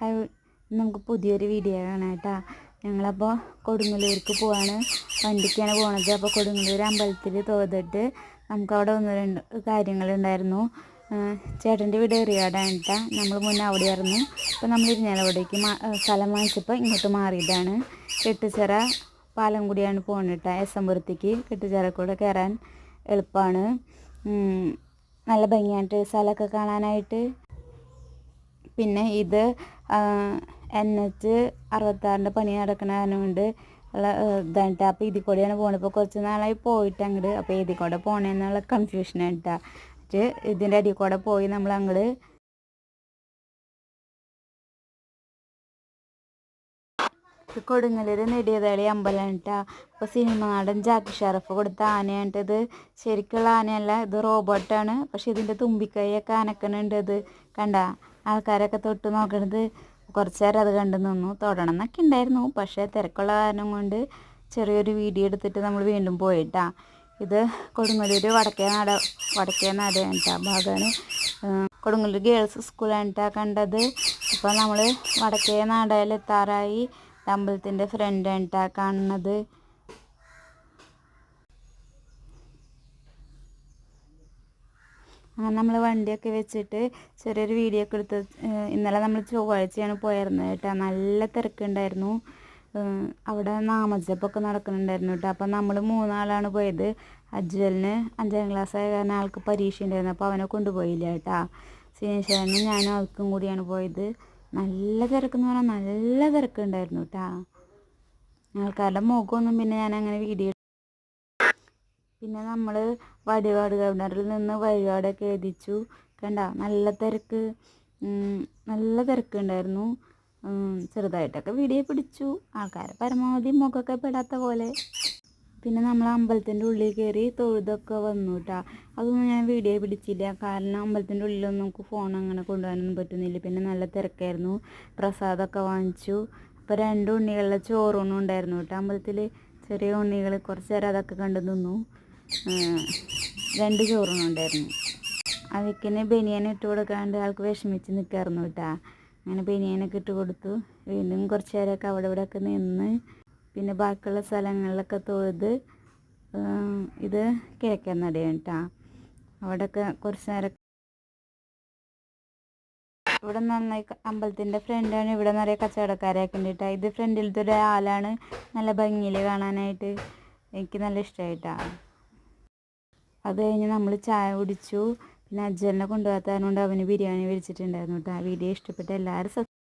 Hi നമുക്ക് പുതിയൊരു video കാണാം കേട്ടോ. ഞങ്ങളപ്പോൾ കൊടുങ്ങല്ലൂർക്ക് പോവാണ്. വണ്ടിക്കാണ് പോണത്. അപ്പോൾ കൊടുങ്ങല്ലൂർ അമ്പലത്തിൽ തോതിട്ട് നമുക്ക് അവിടെ ഒന്ന് രണ്ട് കാര്യങ്ങളുണ്ടായിരുന്നു. ചേട്ടന്റെ വീട് എറിയാടാണ് കേട്ടോ. നമ്മൾ മുന്നേ അവിടെയായിരുന്നു അപ്പോൾ നമ്മൾ ഇരിഞ്ഞാലവിടേക്ക് സ്ഥലം വാങ്ങിച്ചപ്പോൾ ഇങ്ങോട്ട് മാറിയതാണ്. കെട്ടുചിറ പാലം കൂടിയാണ് പോകുന്നത് കേട്ടോ. എസ് എം പുരത്തേക്ക് കെട്ടുചിറ കൂടെ കയറാൻ എളുപ്പമാണ് നല്ല ഭംഗിയായിട്ട് സ്ഥലമൊക്കെ കാണാനായിട്ട് പിന്നെ ഇത് എൻ അറുപത്താറിന്റെ പണി നടക്കണ കാരണം ഉള്ള ഇതാണ് അപ്പോൾ ഇതിൽ കൂടെയാണ് പോകുന്നത് ഇപ്പോൾ കുറച്ച് നാളായി പോയിട്ട് അങ്ങോട്ട് അപ്പോൾ ഇതിൽ കൂടെ പോകണമെന്നുള്ള കൺഫ്യൂഷനാണ് കേട്ടോ ഇതിന്റെ അടിയിൽ കൂടെ പോയി നമ്മൾ അങ്ങോട്ട് കൊടുങ്ങല്ലൂർ നെടിയതളി അമ്പലം കേട്ടോ സിനിമ നടൻ ജാക്കി ഷറഫ് കൊടുത്ത ഇത്. ശരിക്കുള്ള ആനയല്ല ഇത് റോബോട്ടാണ്. പക്ഷേ ഇതിന്റെ തുമ്പിക്കൈയൊക്കെ അനക്കണുണ്ട് ഇത്. കണ്ട ആൾക്കാരൊക്കെ തൊട്ട് നോക്കണത് കുറച്ച് നേരം അത് കണ്ടു നിന്നു. തൊടണം എന്നൊക്കെ ഉണ്ടായിരുന്നു പക്ഷേ തിരക്കുള്ള കാരണം കൊണ്ട് ചെറിയൊരു വീഡിയോ എടുത്തിട്ട് നമ്മൾ വീണ്ടും പോയിട്ടാ. ഇത് കൊടുങ്ങല്ലൂർ വടക്കേ നാട് വടക്കേ നാട് കേട്ടാ ഭാഗമാണ് കൊടുങ്ങല്ലൂർ ഗേൾസ് സ്കൂളാണ് കണ്ടത്. അപ്പോൾ നമ്മൾ വടക്കേ നാടയിൽ എത്താറായി. അമ്പലത്തിന്റെ ഫ്രണ്ട് ആയിട്ടാ കാണുന്നത്. അങ്ങനെ നമ്മൾ വണ്ടിയൊക്കെ വെച്ചിട്ട് ചെറിയൊരു വീഡിയോ ഒക്കെ എടുത്ത് ഇന്നലെ നമ്മൾ ചൊവ്വാഴ്ചയാണ് പോയിരുന്നത് കേട്ടോ. നല്ല തിരക്കുണ്ടായിരുന്നു. അവിടെ നാമജപ്പൊക്കെ നടക്കുന്നുണ്ടായിരുന്നു കേട്ടോ. അപ്പം നമ്മൾ മൂന്നാളാണ് പോയത്. അജ്വലിന് അഞ്ചാം ക്ലാസ് ആയ കാരണം ആൾക്ക് പരീക്ഷ ഉണ്ടായിരുന്നു അപ്പോൾ അവനെ കൊണ്ടുപോയില്ല കേട്ടോ. സിനേശ്വരനും ഞാനും ആൾക്കും കൂടിയാണ് പോയത്. നല്ല തിരക്കെന്ന് പറഞ്ഞാൽ നല്ല തിരക്കുണ്ടായിരുന്നു കേട്ടാ ആൾക്കാരുടെ മുഖമൊന്നും പിന്നെ ഞാൻ അങ്ങനെ വീഡിയോ പിന്നെ നമ്മൾ വടിവാട് ഗവർണറിൽ നിന്ന് വഴിപാടൊക്കെ എഴുതിച്ചു. കണ്ട? നല്ല തിരക്ക്. നല്ല തിരക്കുണ്ടായിരുന്നു. ചെറുതായിട്ടൊക്കെ വീഡിയോ പിടിച്ചു. ആൾക്കാരെ പരമാവധി മുഖമൊക്കെ പെടാത്ത പോലെ. പിന്നെ നമ്മൾ അമ്പലത്തിന്റെ ഉള്ളിൽ കയറി തൊഴുതൊക്കെ വന്നു കേട്ടോ അതൊന്നും ഞാൻ വീഡിയോ പിടിച്ചില്ല. കാരണം അമ്പലത്തിന്റെ ഉള്ളിലൊന്നും നമുക്ക് ഫോൺ അങ്ങനെ കൊണ്ടുപോകാനൊന്നും പറ്റുന്നില്ല. പിന്നെ നല്ല തിരക്കായിരുന്നു. പ്രസാദമൊക്കെ വാങ്ങിച്ചു. അപ്പോൾ രണ്ട് ഉണ്ണികളുടെ ചോറൂണും ഉണ്ടായിരുന്നു കേട്ടോ അമ്പലത്തിൽ ചെറിയ ഉണ്ണികൾ കുറച്ച് നേരം അതൊക്കെ കണ്ടു നിന്നു. രണ്ട് ചോറൂണുണ്ടായിരുന്നു അവയ്ക്കിന് ബനിയൻ ഇട്ട് കൊടുക്കാണ്ട് ആൾക്ക് വിഷമിച്ച് നിൽക്കായിരുന്നു കേട്ടാ അങ്ങനെ ബനിയനൊക്കെ ഇട്ട് കൊടുത്തു. വീണ്ടും കുറച്ച് നേരമൊക്കെ അവിടെ ഇവിടെയൊക്കെ നിന്ന് പിന്നെ ബാക്കിയുള്ള സ്ഥലങ്ങളിലൊക്കെ തൊഴുത് ഇത് കിഴക്കൻ നടയാണ് കേട്ടോ അവിടെയൊക്കെ കുറച്ച് നേരം ഇവിടെ നന്നായി അമ്പലത്തിന്റെ ഫ്രണ്ടാണ് ഇവിടെ നിറയെ കച്ചവടക്കാരെയൊക്കെ ഉണ്ട് കേട്ടോ ഇത് ഫ്രണ്ടിലത്തെ ഒരാളാണ് നല്ല ഭംഗിയിൽ കാണാനായിട്ട് എനിക്ക് നല്ല ഇഷ്ടമായിട്ടാണ് അത് കഴിഞ്ഞ് നമ്മൾ ചായ കുടിച്ചു. പിന്നെ അജ്ജലിനെ കൊണ്ടുപോകാത്തതുകൊണ്ട് അവന് ബിരിയാണി മേടിച്ചിട്ടുണ്ടായിരുന്നു കേട്ടോ ആ വീഡിയോ ഇഷ്ടപ്പെട്ട എല്ലാവരും